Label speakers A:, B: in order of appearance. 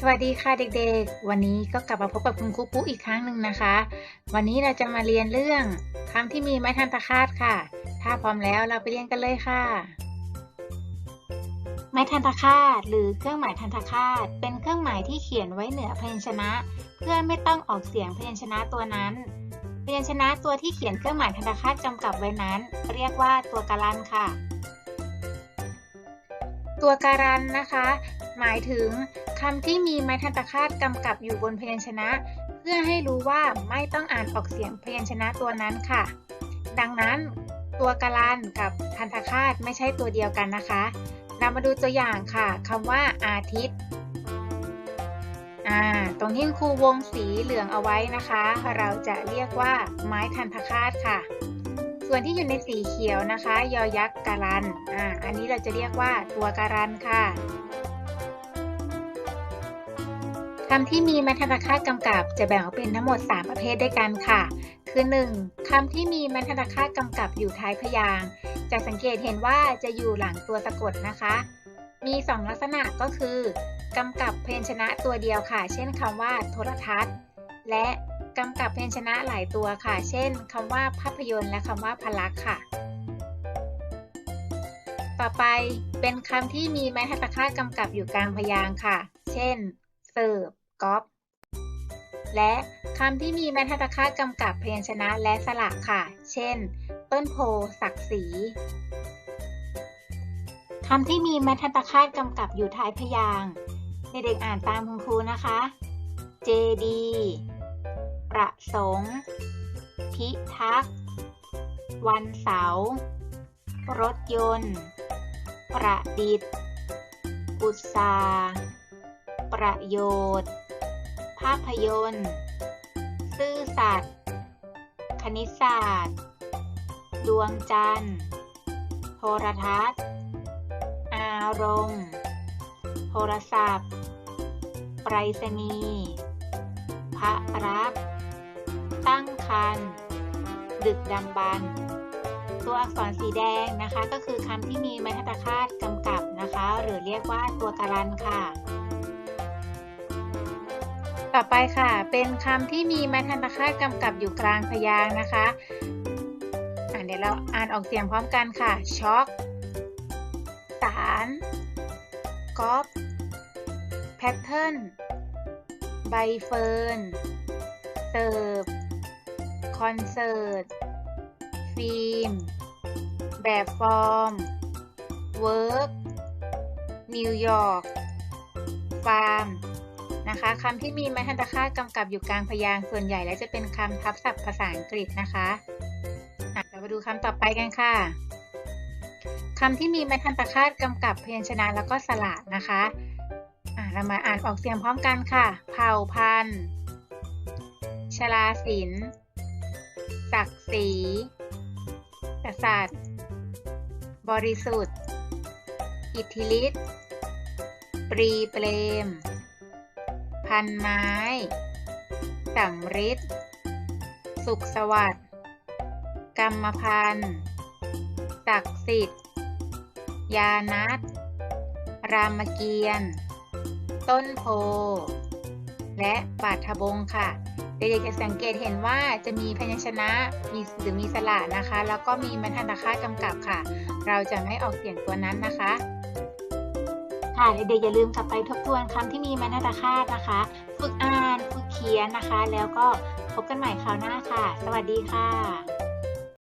A: สวัสดีค่ะเด็กๆ วันนี้ก็กลับมาพบกับคุณครูปุ๊อีกครั้งหนึ่งนะคะ วันนี้เราจะมาเรียนเรื่องคำที่มีไม้ทันตคาตค่ะ ถ้าพร้อมแล้วเราไปเรียนกันเลยค่ะ ไม้ทันตคาตหรือเครื่องหมายทันตคาตเป็นเครื่องหมายที่เขียนไว้เหนือพยัญชนะ เพื่อไม่ต้องออกเสียงพยัญชนะตัวนั้น พยัญชนะตัวที่เขียนเครื่องหมายทันตคาตกำกับไว้นั้น เรียกว่าตัวการันค่ะ ตัวการันนะคะ หมายถึง คำที่มีไม้ทันตคาตกำกับอยู่บนพยัญชนะ เพื่อให้รู้ว่าไม่ต้องอ่านออกเสียงพยัญชนะตัวนั้นค่ะ ดังนั้นตัวการันกับทันตคาตไม่ใช่ตัวเดียวกันนะคะเรามาดูตัวอย่างค่ะคำว่าอาทิตย์ตรงที่ครูวงสีเหลืองเอาไว้นะคะ เราจะเรียกว่าไม้ทันตคาตค่ะ ส่วนที่อยู่ในสีเขียวนะคะ ยอยักษ์การันอ่าอันนี้เราจะเรียกว่าตัวการันค่ะ คำที่มีม้ทันตคาตกำกับจะแบ่งออกเป็นทั้งหมด 3 ประเภทด้วยกันค่ะ คือ 1. คำที่มีม้ทันตคาตกำกับอยู่ท้ายพยางค์จะสังเกตเห็นว่าจะอยู่หลังตัวสะกดนะคะ มี 2 ลักษณะก็คือกำกับเพยญชนะตัวเดียวค่ะ เช่นคำว่าโทรทัศน์ และกำกับเพยญชนะหลายตัวค่ะ เช่นคำว่าภาพยนตร์และคำว่าพลักษ์ค่ะ ต่อไปเป็นคำที่มีไม้ทัตคาตกำกับอยู่กลางพยางค์ค่ะ เช่น เสิร์ฟก๊อปและคำที่มีไม้ทันตคาตกำกับพยัญชนะและสระค่ะ เช่น ต้นโพศักดิ์ศรีคำที่มีไม้ทันตคาตกำกับอยู่ท้ายพยางค์เด็กๆอ่านตามคุณครูนะคะเจดีประสงค์ พิทักษ์ วันเสาร์ รถยนต์ ประดิษฐ์ อุตสาห์ ประโยชน์ ภาพยนตร์ ซื่อสัตย์ คณิตศาสตร์ ดวงจันทร์ โทรทัศน์ อารมณ์ โทรศัพท์ ไปรษณีย์ พระรัก ตั้งครรภ์ดึกดำบรรตัวอักษรสีแดงนะคะ ก็คือคำที่มีไม้ทัตคาตกำกับนะคะ หรือเรียกว่าตัวการันค่ะ ต่อไปค่ะ เป็นคำที่มีไม้ทันตคาตกำกับอยู่กลางพยางค์นะคะอะเดี๋ยวเราอ่านออกเสียงพร้อมกันค่ะ ช็อกสารก๊อปแพทเทิร์น ใบเฟิร์นเสิร์ฟคอนเสิร์ต ฟิล์ม แบบฟอร์ม เวิร์กนิวยอร์ก ฟาร์ม นะคะคำที่มีไม้ทันตคาตกำกับอยู่กลางพยางค์ส่วนใหญ่แล้วจะเป็นคำทับศัพท์ภาษาอังกฤษนะคะเรามาดูคำต่อไปกันค่ะคำที่มีไม้ทันตคาตกำกับพยัญชนะแล้วก็สระนะคะเรามาอ่านออกเสียงพร้อมกันค่ะ เผ่าพันธุ์ชลาศิลศักดิ์ศรีกษัตริย์ บริสุทธิ์ อิทธิฤทธิ์ ปรีเปรม พันไม้สำริดสุขสวัสดิ์กรรมพันธ์ศักดิ์สิทธิ์ ยานัทรามเกียรติ์ต้นโพ และบาทบงค่ะเด็กๆจะสังเกตเห็นว่าจะมีพยัญชนะมีหรือมีสระนะคะ แล้วก็มีบรรทัดคากำกับค่ะ เราจะไม่ออกเสียงตัวนั้นนะคะ ค่ะเด็กๆอย่าลืมกลับไปทบทวนคำที่มีมานาตาคาตนะคะ ฝึกอ่าน ฝึกเขียนนะคะ แล้วก็พบกันใหม่คราวหน้าค่ะ สวัสดีค่ะ